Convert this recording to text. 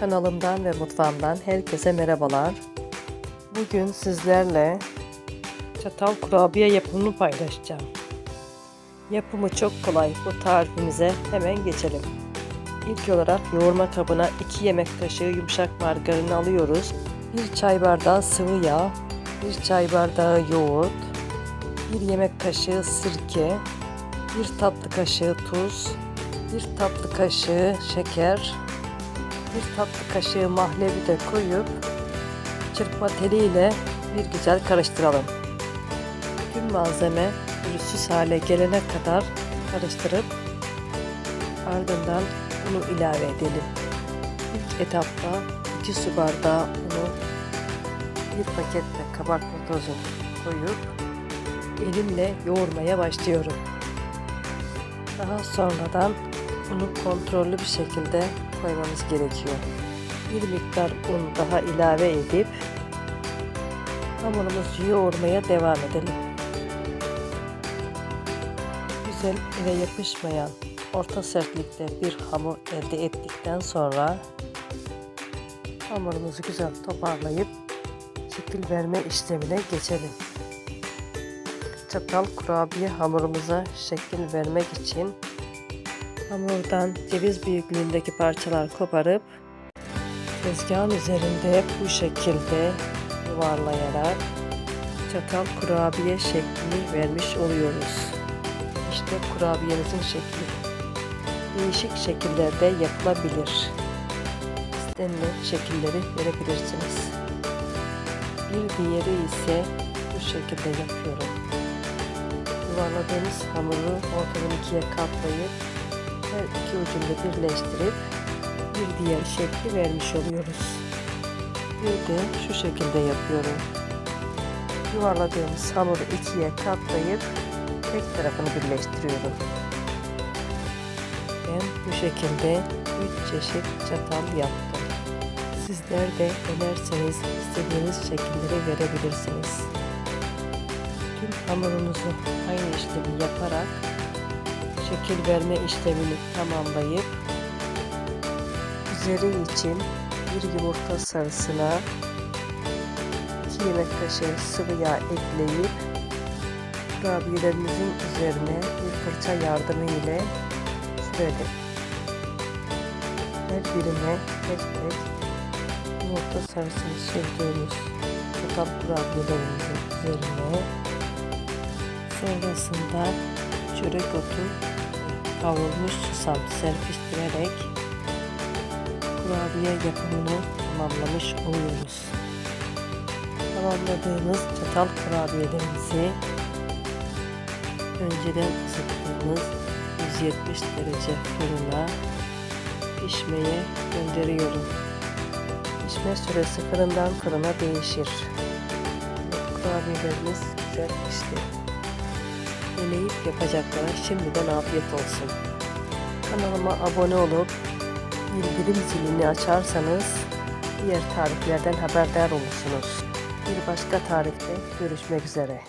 Kanalımdan ve mutfağımdan herkese merhabalar. Bugün sizlerle çatal kurabiye yapımını paylaşacağım. Yapımı çok kolay. Bu tarifimize hemen geçelim. İlk olarak yoğurma kabına 2 yemek kaşığı yumuşak margarin alıyoruz. 1 çay bardağı sıvı yağ, 1 çay bardağı yoğurt, 1 yemek kaşığı sirke, 1 tatlı kaşığı tuz, 1 tatlı kaşığı şeker, 1 tatlı kaşığı mahlebi de koyup çırpma teliyle bir güzel karıştıralım. Tüm malzeme pürüzsüz hale gelene kadar karıştırıp ardından unu ilave edelim. İlk etapta 2 su bardağı unu bir paketle kabartma tozu koyup elimle yoğurmaya başlıyorum. Daha sonradan unu kontrollü bir şekilde koymamız gerekiyor. Bir miktar un daha ilave edip hamurumuzu yoğurmaya devam edelim. Güzel ile yapışmayan orta sertlikte bir hamur elde ettikten sonra hamurumuzu güzel toparlayıp şekil verme işlemine geçelim. Çatal kurabiye hamurumuza şekil vermek için hamurdan ceviz büyüklüğündeki parçalar koparıp tezgahın üzerinde bu şekilde yuvarlayarak çatal kurabiye şeklini vermiş oluyoruz. İşte kurabiyemizin şekli. Değişik şekillerde yapılabilir. İstenilen şekilleri verebilirsiniz. Bir diğeri ise bu şekilde yapıyorum. Yuvarladığımız hamuru ortadan ikiye katlayıp her iki ucunu birleştirip bir diğer şekli vermiş oluyoruz. Bir de şu şekilde yapıyorum. Yuvarladığımız hamuru ikiye katlayıp tek tarafını birleştiriyorum. Ben bu şekilde 3 çeşit çatal yaptım. Sizler de denerseniz istediğiniz şekilleri verebilirsiniz. Tüm hamurunuzu aynı işlemi yaparak şekil verme işlemini tamamlayıp üzeri için bir yumurta sarısına 2 yemek kaşığı sıvı yağ ekleyip kurabiyelerimizin üzerine bir fırça yardımı ile sürelim. Her birine tek tek yumurta sarısını sürdüğümüz çatal kurabiyelerimizin üzerine sonrasında çörek otu kavrulmuş serpiştirerek kurabiye yapımını tamamlamış oluyoruz. Tamamladığımız çatal kurabiyelerimizi önceden ısıttığımız 170 derece fırına pişmeye gönderiyorum. Pişme süresi fırından fırına değişir. Kurabiyelerimiz güzel pişti. Deneyip yapacaklara şimdiden afiyet olsun. Kanalıma abone olup bildirim zilini açarsanız diğer tariflerden haberdar olursunuz. Bir başka tarifte görüşmek üzere.